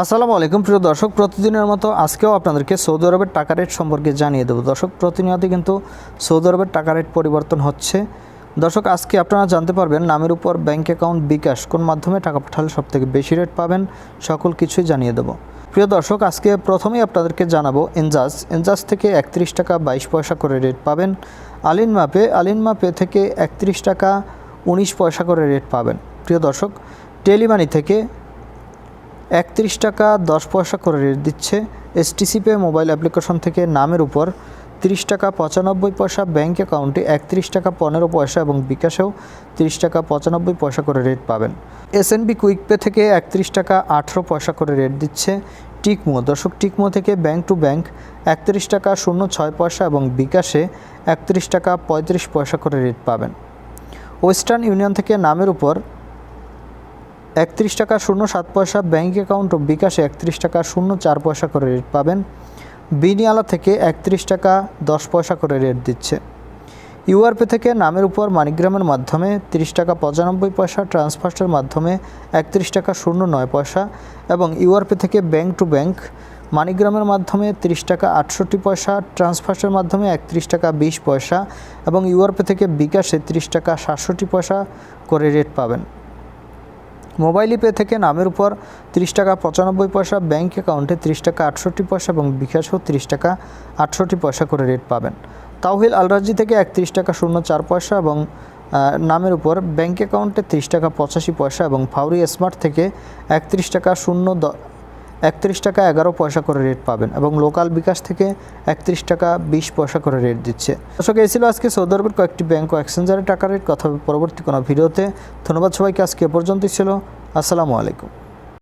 আসসালামু আলাইকুম, প্রিয় দর্শক, প্রতিদিনের মতো আজকেও আপনাদেরকে সৌদি আরবের টাকা রেট সম্পর্কে জানিয়ে দেবো। দর্শক প্রতিনিয়ত কিন্তু সৌদি আরবের টাকা রেট পরিবর্তন হচ্ছে। দর্শক, আজকে আপনারা জানতে পারবেন, নামের উপর ব্যাংক অ্যাকাউন্ট বিকাশ কোন মাধ্যমে টাকা পাঠালে সবথেকে বেশি রেট পাবেন, সকল কিছুই জানিয়ে দেবো। প্রিয় দর্শক, আজকে প্রথমেই আপনাদেরকে জানাব এনজাজ এনজাজ থেকে একত্রিশ টাকা বাইশ পয়সা করে রেট পাবেন। আলিন মাপে আলিন মাপে থেকে একত্রিশ টাকা উনিশ পয়সা করে রেট পাবেন। প্রিয় দর্শক, টেলিমানি থেকে একত্রিশ টাকা দশ পয়সা করে রেট দিচ্ছে। এসটিসি পে মোবাইল অ্যাপ্লিকেশন থেকে নামের উপর তিরিশ টাকা পঁচানব্বই পয়সা ব্যাঙ্ক অ্যাকাউন্টে একত্রিশ টাকা পনেরো পয়সা এবং বিকাশেও তিরিশ টাকা পঁচানব্বই পয়সা করে রেট পাবেন। এসএনবি কুইক পে থেকে একত্রিশ টাকা আঠেরো পয়সা করে রেট দিচ্ছে। টিকমো দর্শক টিকমো থেকে ব্যাংক টু ব্যাংক একত্রিশ টাকা শূন্য ছয় পয়সা এবং বিকাশে একত্রিশ টাকা পঁয়ত্রিশ পয়সা করে রেট পাবেন। ওয়েস্টার্ন ইউনিয়ন থেকে নামের উপর একত্রিশ টাকা শূন্য সাত পয়সা ব্যাঙ্ক অ্যাকাউন্ট ও বিকাশে একত্রিশ টাকা শূন্য চার পয়সা করে রেট পাবেন। বিনিয়ালা থেকে একত্রিশ টাকা দশ পয়সা করে রেট দিচ্ছে। ইউআরপি থেকে নামের উপর মানিগ্রামের মাধ্যমে তিরিশ টাকা পঁচানব্বই পয়সা ট্রান্সফার্সের মাধ্যমে একত্রিশ টাকা শূন্য নয় পয়সা এবং ইউআরপি থেকে ব্যাংক টু ব্যাংক মানিগ্রামের মাধ্যমে তিরিশ টাকা আটষট্টি পয়সা ট্রান্সফার্সের মাধ্যমে একত্রিশ টাকা বিশ পয়সা এবং ইউআরপি থেকে বিকাশে তিরিশ টাকা সাতষট্টি পয়সা করে রেট পাবেন। মোবাইল পে থেকে নামের উপর ত্রিশ টাকা পঁচানব্বই পয়সা ব্যাঙ্ক অ্যাকাউন্টে ত্রিশ টাকা আটষট্টি পয়সা এবং বিকাশও ত্রিশ টাকা আটষট্টি পয়সা করে রেট পাবেন। তাওহিল আলরাজি থেকে একত্রিশ টাকা শূন্য চার পয়সা এবং নামের উপর ব্যাঙ্ক অ্যাকাউন্টে ত্রিশ টাকা পঁচাশি পয়সা এবং ফাউরি স্মার্ট থেকে একত্রিশ টাকা শূন্য একত্রিশ টাকা এগারো পয়সা করে রেট পাবেন এবং লোকাল বিকাশ থেকে একত্রিশ টাকা বিশ পয়সা করে রেট দিচ্ছে। দর্শক, এই ছিল আজকে সৌদি কয়েকটি ব্যাঙ্ক ও এক্সচেঞ্জারের টাকা রেট কথা পরবর্তী কোনো ভিডিওতে। ধন্যবাদ সবাইকে, আজকে এ পর্যন্তই ছিল। আসসালামু আলাইকুম।